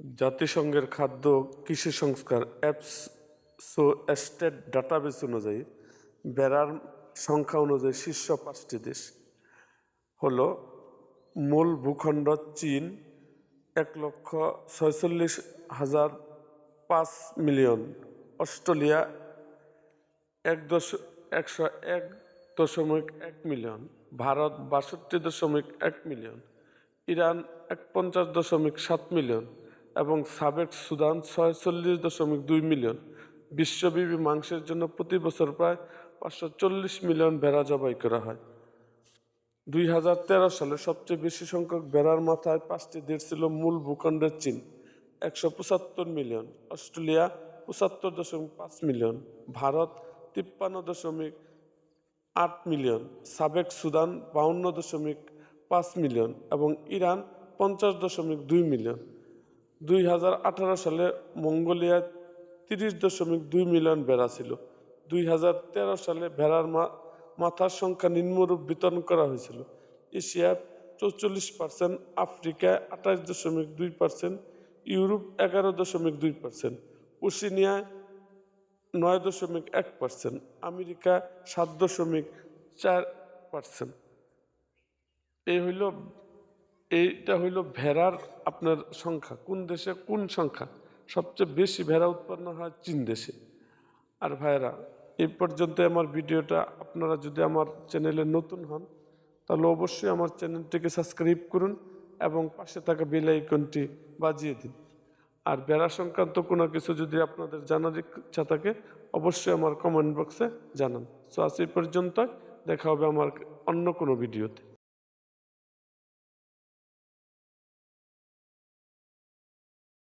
জাতিসংঘের খাদ্য কৃষি সংস্কার অ্যাপসো স্টেট ডাটাবেস অনুযায়ী বেড়ার সংখ্যা অনুযায়ী শীর্ষ পাঁচটি দেশ হল মূল ভূখণ্ড চীন এক লক্ষ ছয়চল্লিশ হাজার পাঁচ মিলিয়ন, অস্ট্রেলিয়া এক দশ একশো এক দশমিক এক মিলিয়ন, ভারত বাষট্টি দশমিক এক মিলিয়ন, ইরান এক পঞ্চাশ দশমিক সাত মিলিয়ন এবং সাবেক সুদান ছয়চল্লিশ দশমিক দুই মিলিয়ন। বিশ্বব্যাপী মাংসের জন্য প্রতি বছর প্রায় পাঁচশো চল্লিশ মিলিয়ন ভেড়া জবাই করা হয়। দুই হাজার তেরো সালে সবচেয়ে বেশি সংখ্যক ভেড়ার মাথায় পাঁচটি দেশ ছিল মূল ভূখণ্ডের চীন, একশো পঁচাত্তর মিলিয়ন। অস্ট্রেলিয়া, পঁচাত্তর দশমিক পাঁচ মিলিয়ন। ভারত, তিপ্পান্ন দশমিক আট মিলিয়ন। সাবেক সুদান, বাউন্ন দশমিক পাঁচ মিলিয়ন এবং ইরান, পঞ্চাশ দশমিক দুই মিলিয়ন। দুই হাজার আঠারো সালে মঙ্গোলিয়ায় তিরিশ দশমিক দুই মিলিয়ন ভেড়া ছিল। দুই হাজার তেরো সালে ভেড়ার মাথার সংখ্যা নিম্নরূপ বিতরণ করা হয়েছিল। এশিয়ায় চৌচল্লিশ পার্সেন্ট আফ্রিকায় আঠাশ দশমিক দুই পার্সেন্ট ইউরোপ এগারো দশমিক দুই পার্সেন্ট ওশিনিয়ায় নয় দশমিক এক পার্সেন্ট আমেরিকা সাত দশমিক চার পার্সেন্ট এই হইল এইটা হইল ভেড়ার আপনার সংখ্যা। কোন দেশে কোন সংখ্যা? সবচেয়ে বেশি ভেড়া উৎপন্ন হয় চীন দেশে। আর ভাইরা এই পর্যন্ত আমার ভিডিওটা আপনারা যদি আমার চ্যানেলে নতুন হন, তাহলে অবশ্যই আমার চ্যানেলটিকে সাবস্ক্রাইব করুন এবং পাশে থাকা বেল আইকনটি বাজিয়ে দিন। আর বেড়া সংক্রান্ত কোনো কিছু যদি আপনাদের জানার ইচ্ছা থাকে, অবশ্যই আমার কমেন্ট বক্সে জানান। সো আজ এই পর্যন্ত দেখা হবে আমার অন্য কোনো ভিডিওতে।